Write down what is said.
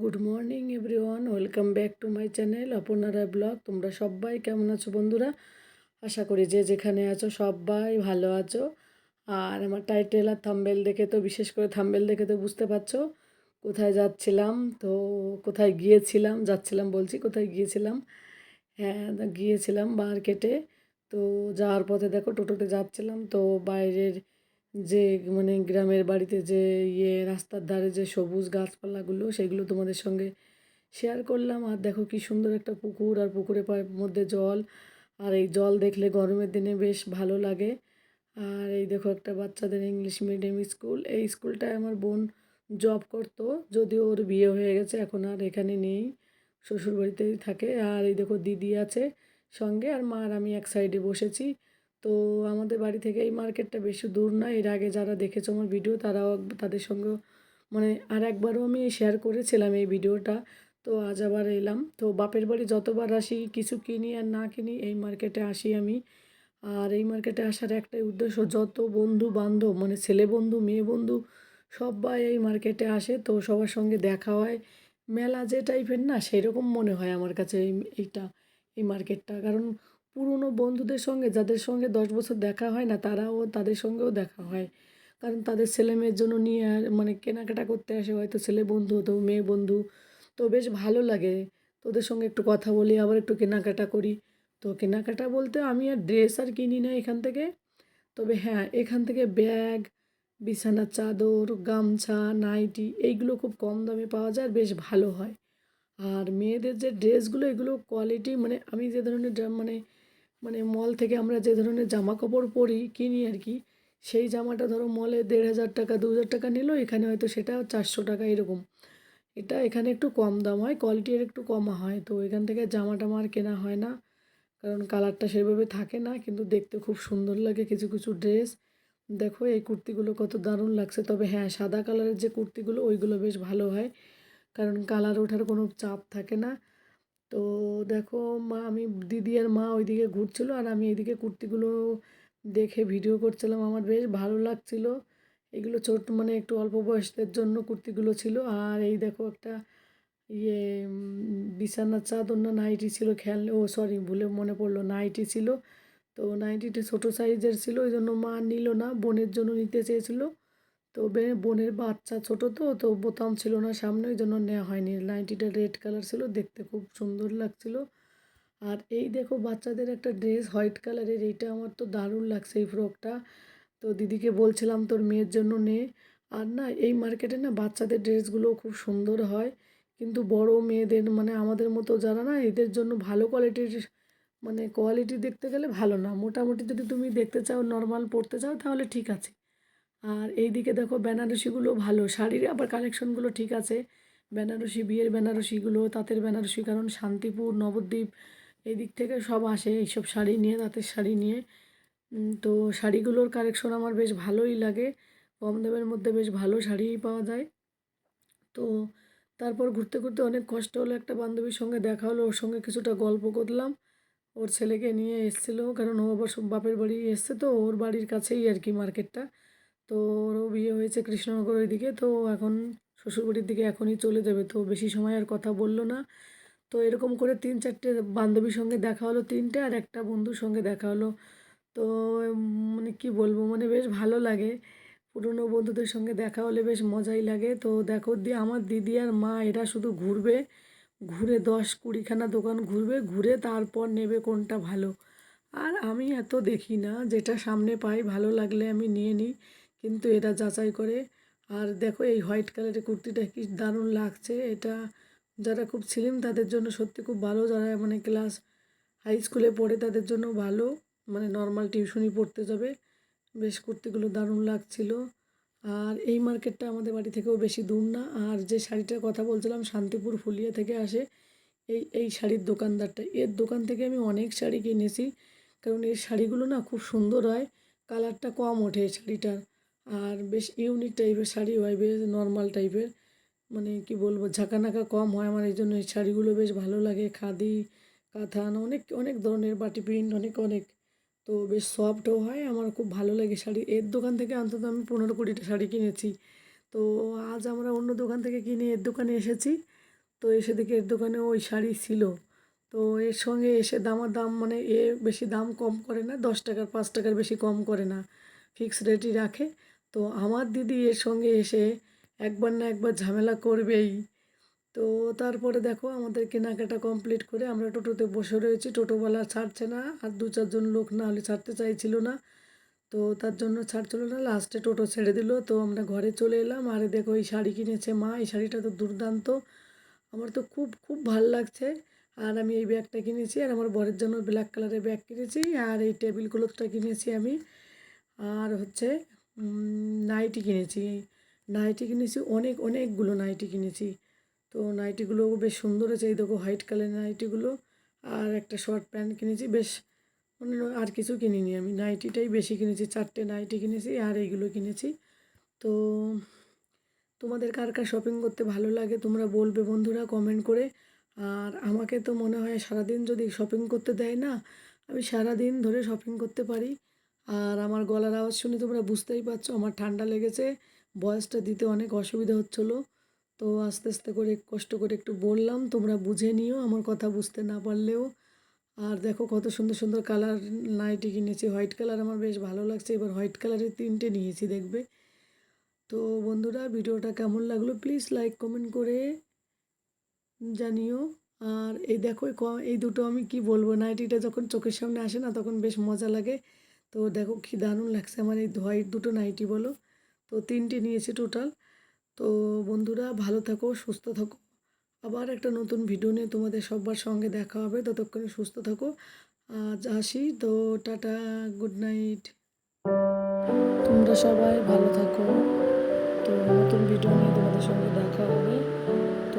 Good morning everyone welcome back to my channel অপর্ণারা blog তোমরা সবাই কেমন আছো বন্ধুরা? আশা করি যে যেখানে আছো সবাই ভালো আছো। আর আমার টাইটেল আর থাম্বেল দেখে তো, বিশেষ করে থাম্বেল দেখে তো বুঝতে পারছ কোথায় যাচ্ছিলাম। তো কোথায় গিয়েছিলাম, যাচ্ছিলাম বলছি, কোথায় গিয়েছিলাম? হ্যাঁ গিয়েছিলাম মার্কেটে। তো যাওয়ার পথে দেখো, টোটোতে যাচ্ছিলাম। তো বাইরের যে মানে গ্রামের বাড়িতে যে ইয়ে রাস্তার ধারে যে সবুজ গাছপালাগুলো, সেগুলো তোমাদের সঙ্গে শেয়ার করলাম। আর দেখো কি সুন্দর একটা পুকুর আর পুকুরের মধ্যে জল। আর এই জল দেখলে গরমের দিনে বেশ ভালো লাগে। আর এই দেখো একটা বাচ্চাদের ইংলিশ মিডিয়াম স্কুল এই স্কুলটায় আমার বোন জব করতো, যদিও ওর বিয়ে হয়ে গেছে, এখন আর এখানে নেই, শ্বশুরবাড়িতেই থাকে। আর এই দেখো দিদি আছে সঙ্গে, আর মা আর আমি এক সাইডে বসেছি। তো আমাদের বাড়ি থেকে এই মার্কেটটা বেশি দূর না। এর আগে যারা দেখেছ আমার ভিডিও, তারাও তাদের সঙ্গে মানে আর একবারও আমি শেয়ার করেছিলাম এই ভিডিওটা। তো আজ আবার এলাম। তো বাপের বাড়ি যতবার আসি, কিছু কিনি আর না কিনি, এই মার্কেটে আসি আমি। আর এই মার্কেটে আসার একটাই উদ্দেশ্য, যত বন্ধু বান্ধব মানে ছেলে বন্ধু, মেয়ে বন্ধু, সবাই এই মার্কেটে আসে। তো সবার সঙ্গে দেখা হয়। মেলা যে টাইপের না, সেরকম মনে হয় আমার কাছে এই, এইটা, এই মার্কেটটা। কারণ পুরনো বন্ধুদের সঙ্গে, যাদের সঙ্গে দশ বছর দেখা হয় না, তারাও তাদের সঙ্গেও দেখা হয়। কারণ তাদের ছেলে মেয়ের জন্য নিয়ে মানে কেনাকাটা করতে আসে, হয়তো ছেলে বন্ধু তো মেয়ে বন্ধু। তো বেশ ভালো লাগে তোদের সঙ্গে একটু কথা বলি, আবার একটু কেনাকাটা করি। তো কেনাকাটা বলতে আমি আর ড্রেস আর কিনি না এখান থেকে। তবে হ্যাঁ এখান থেকে ব্যাগ, বিছানার চাদর, গামছা, নাইটি, এইগুলো খুব কম দামে পাওয়া যায় আর বেশ ভালো হয়। আর মেয়েদের যে ড্রেসগুলো, এগুলো কোয়ালিটি মানে আমি যে ধরনের মানে মানে মল থেকে আমরা যে ধরনের জামা কাপড় পরি, কিনি আর কি, সেই জামাটা ধরো মলে দেড় হাজার টাকা, দু হাজার টাকা নিল, এখানে হয়তো সেটা চারশো টাকা এরকম। এটা এখানে একটু কম দাম হয় কোয়ালিটির একটু কম হয়, তো এখান থেকে জামা টামা আর কেনা হয় না। কারণ কালারটা সেভাবে থাকে না, কিন্তু দেখতে খুব সুন্দর লাগে কিছু কিছু ড্রেস দেখো এই কুর্তিগুলো কত দারুণ লাগছে, তবে হ্যাঁ সাদা কালারের যে কুর্তিগুলো, ওইগুলো বেশ ভালো হয়। কারণ কালার ওঠার কোনো চাপ থাকে না। তো দেখো মা, আমি দিদি আর মা ওইদিকে ঘুরছিলো আর আমি এদিকে কুর্তিগুলো দেখে ভিডিও করছিলাম। আমার বেশ ভালো লাগছিল। এগুলো ছোট মানে একটু অল্প বয়সদের জন্য কুর্তিগুলো ছিল। আর এই দেখো একটা ইয়ে বিছানার চাদর না নাইটি ছিল খেয়াল ও সরি ভুলে মনে পড়ল, নাইটি ছিল। তো নাইটিটা ছোটো সাইজের ছিল ওই জন্য মা নিল না, বোনের জন্য নিতে চেয়েছিলো। তো বোনের বাচ্চা ছোট তো তো বোতাম ছিল না সামনে, ওই জন্য নেওয়া হয়নি। নাইটিটা রেড কালার ছিল, দেখতে খুব সুন্দর লাগছিল। আর এই দেখো বাচ্চাদের একটা ড্রেস হোয়াইট কালারের, এইটা আমার তো দারুণ লাগছে এই ফ্রকটা। তো দিদিকে বলছিলাম, তোর মেয়ের জন্য নে। আর না, এই মার্কেটে না বাচ্চাদের ড্রেসগুলো খুব সুন্দর হয়। কিন্তু বড় মেয়েদের মানে আমাদের মতো যারা না, এদের জন্য ভালো কোয়ালিটির মানে কোয়ালিটি দেখতে গেলে ভালো না। মোটামুটি যদি তুমি দেখতে চাও নর্মাল পড়তে চাও, তাহলে ঠিক আছে। আর এই দিকে দেখো বেনারসিগুলো ভালো। শাড়ির আবার কালেকশনগুলো ঠিক আছে। বেনারসি, বিয়ের বেনারসিগুলো, তাঁতের বেনারসি, কারণ শান্তিপুর, নবদ্বীপ এই দিক থেকে সব আসে এইসব শাড়ি নিয়ে, তাঁতের শাড়ি নিয়ে। তো শাড়িগুলোর কালেকশন আমার বেশ ভালোই লাগে। কম দামের মধ্যে বেশ ভালো শাড়িই পাওয়া যায়। তো তারপর ঘুরতে ঘুরতে অনেক কষ্ট হলো। একটা বান্ধবীর সঙ্গে দেখা হলো, ওর সঙ্গে কিছুটা গল্প করলাম। ওর ছেলেকে নিয়ে এসেছিল, কারণ ও আবার বাপের বাড়ি এসছে তো, ওর বাড়ির কাছেই আর কি মার্কেটটা তো ওরও বিয়ে হয়েছে কৃষ্ণনগর ওইদিকে, তো এখন শ্বশুরবাড়ির দিকে এখনই চলে যাবে, তো বেশি সময় আর কথা বলল না। তো এরকম করে তিন চারটে বান্ধবীর সঙ্গে দেখা হলো তিনটে আর একটা বন্ধুর সঙ্গে দেখা হলো। তো মানে কি বলব মানে বেশ ভালো লাগে। পুরনো বন্ধুদের সঙ্গে দেখা হলে বেশ মজাই লাগে। তো দেখো দিয়ে আমার দিদি আর মা, এরা শুধু ঘুরবে, ঘুরে দশ কুড়িখানা দোকান ঘুরবে, ঘুরে তারপর নেবে কোনটা ভালো। আর আমি এত দেখি না, যেটা সামনে পাই, ভালো লাগলে আমি নিয়ে নিই। কিন্তু এটা যাচাই করে। আর দেখো এই হোয়াইট কালারের কুর্তিটা কি দারুণ লাগছে। এটা যারা খুব ছিলিম তাদের জন্য সত্যি খুব ভালো। যারা মানে ক্লাস হাই স্কুলে পড়ে তাদের জন্য ভালো। মানে নর্মাল টিউশনই পড়তে যাবে। বেশ কুর্তিগুলো দারুণ লাগছিল। আর এই মার্কেটটা আমাদের বাড়ি থেকেও বেশি দূর না। আর যে শাড়িটার কথা বলছিলাম, শান্তিপুর ফুলিয়া থেকে আসে এই এই শাড়ির দোকানদারটা। এর দোকান থেকে আমি অনেক শাড়ি কিনেছি। কারণ এই শাড়িগুলো না খুব সুন্দর হয়। কালারটা কম ওঠে শাড়িটার। আর বেশ ইউনিক টাইপের শাড়ি হয়, বেশ নর্মাল টাইপের মানে কি বলব, ঝাঁকানাকা কম হয় আমার, এই জন্য এই শাড়িগুলো বেশ ভালো লাগে। খাদি, কাঁথান, অনেক অনেক ধরনের বাটি প্রিন্ট অনেক অনেক। তো বেশ সফটও হয়, আমার খুব ভালো লাগে শাড়ি। এর দোকান থেকে অন্তত আমি পনেরো কুড়িটা শাড়ি কিনেছি। তো আজ আমরা অন্য দোকান থেকে কিনে এর দোকানে এসেছি। তো এসে দেখি এর দোকানে ওই শাড়ি ছিল। তো এর সঙ্গে এসে দামার দাম মানে এ বেশি দাম কম করে না, দশ টাকার, পাঁচ টাকার বেশি কম করে না। ফিক্সড রেটই রাখে। তো আমার দিদি এর সঙ্গে এসে একবার না একবার ঝামেলা করবেই। তো তারপরে দেখো আমাদের কেনাকাটা কমপ্লিট করে আমরা টোটোতে বসে রয়েছি। টোটোওয়ালা ছাড়ছে না আর দু চারজন লোক না হলে ছাড়তে চাইছিল না। তো তার জন্য ছাড়ছিল না লাস্টে টোটো ছেড়ে দিল। তো আমরা ঘরে চলে এলাম। আরে দেখো এই শাড়ি কিনেছে মা, এই শাড়িটা তো দুর্দান্ত। আমার তো খুব খুব ভালো লাগছে। আর আমি এই ব্যাগটা কিনেছি আর আমার বরের জন্য ব্ল্যাক কালারের ব্যাগ কিনেছি। আর এই টেবিল ক্লথটা কিনেছি আমি। আর হচ্ছে নাইটি কিনেছি। নাইটি কিনেছি, অনেক, অনেকগুলো নাইটি কিনেছি। তো নাইটিগুলো বেশ সুন্দর আছে এই দেখো হোয়াইট কালারের নাইটিগুলো। আর একটা শর্ট প্যান্ট কিনেছি। বেশ মানে আর কিছু কিনিনি আমি। নাইটিটাই বেশি কিনেছি। চারটে নাইটি কিনেছি আর এইগুলো কিনেছি। তো তোমাদের কার কার শপিং করতে ভালো লাগে তোমরা বলবে বন্ধুরা কমেন্ট করে। আর আমাকে তো মনে হয় সারাদিন যদি শপিং করতে দেয় না, আমি সারাদিন ধরে শপিং করতে পারি। আর আমার গলার আওয়াজ শুনে তোমরা বুঝতেই পারছ, আমার ঠান্ডা লেগেছে, বয়সটা দিতে অনেক অসুবিধা হচ্ছিল। তো আস্তে আস্তে করে কষ্ট করে একটু বললাম, তোমরা বুঝে নিও, আমার কথা বুঝতে না পারলেও। আর দেখো কত সুন্দর সুন্দর কালার নাইটি কিনেছি, হোয়াইট কালার আমার বেশ ভালো লাগছে, এবার হোয়াইট কালারের তিনটে নিয়েছি, দেখবে। তো বন্ধুরা, ভিডিওটা কেমন লাগল প্লিজ লাইক, কমেন্ট করে জানিও। আর এই দেখো, এই দুটো আমি কি বলব, নাইটিটা যখন চোখের সামনে আসে না, তখন বেশ মজা লাগে। তো দেখো কি দারুণ লাগছে আমার এই হোয়াইট দুটো নাইটি বলো। তো তিনটে নিয়েছি টোটাল তো বন্ধুরা ভালো থাকো, সুস্থ থাকো। আবার একটা নতুন ভিডিও নিয়ে তোমাদের সবার সঙ্গে দেখা হবে। ততক্ষণে সুস্থ থাকো। আজ আসি, তো টাটা গুড নাইট তোমরা সবাই ভালো থাকো। তো নতুন ভিডিও নিয়ে তোমাদের সঙ্গে দেখা হবে। তো